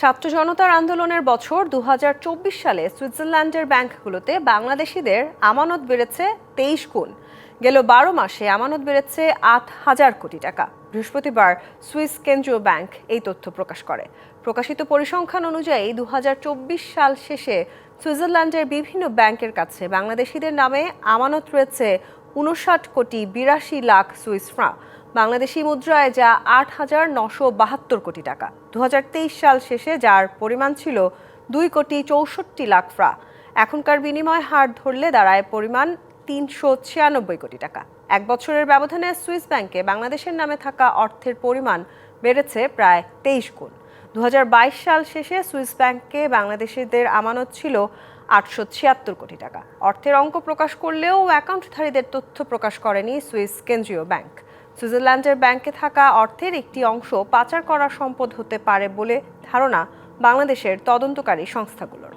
ছাত্র জনতার আন্দোলনের বছর দুহাজার চব্বিশ সালে সুইজারল্যান্ডের ব্যাংকগুলোতে বাংলাদেশিদের আমানত বেড়েছে তেইশ গুণ। গেল বারো মাসে আমানত বেড়েছে আট হাজার কোটি টাকা। বৃহস্পতিবার সুইস কেন্দ্রীয় ব্যাংক এই তথ্য প্রকাশ করে। প্রকাশিত পরিসংখ্যান অনুযায়ী দু হাজার চব্বিশ সাল শেষে সুইজারল্যান্ডের বিভিন্ন ব্যাংকের কাছে বাংলাদেশিদের নামে আমানত রয়েছে উনষাট কোটি বিরাশি লাখ সুইস ফ্রাঁ বাংলাদেশি মুদ্রায় যা আট হাজার নশো বাহাত্তর কোটি টাকা। দু হাজার তেইশ সাল শেষে যার পরিমাণ ছিল দুই কোটি চৌষট্টি লাখ ফ্রা। এখনকার বিনিময় হার ধরলে দাঁড়ায় পরিমাণ তিনশো ছিয়ানব্বই কোটি টাকা। এক বছরের ব্যবধানে সুইস ব্যাংকে বাংলাদেশের নামে থাকা অর্থের পরিমাণ বেড়েছে প্রায় তেইশ গুণ। দু হাজার বাইশ সাল শেষে সুইস ব্যাংকে বাংলাদেশিদের আমানত ছিল আটশো ছিয়াত্তর কোটি টাকা। অর্থের অঙ্ক প্রকাশ করলেও অ্যাকাউন্টধারীদের তথ্য প্রকাশ করেনি সুইস কেন্দ্রীয় ব্যাংক। সুইজারল্যান্ডের ব্যাংকে থাকা অর্থের একটি অংশ পাচার করা সম্পদ হতে পারে বলে ধারণা বাংলাদেশের তদন্তকারী সংস্থাগুলোর।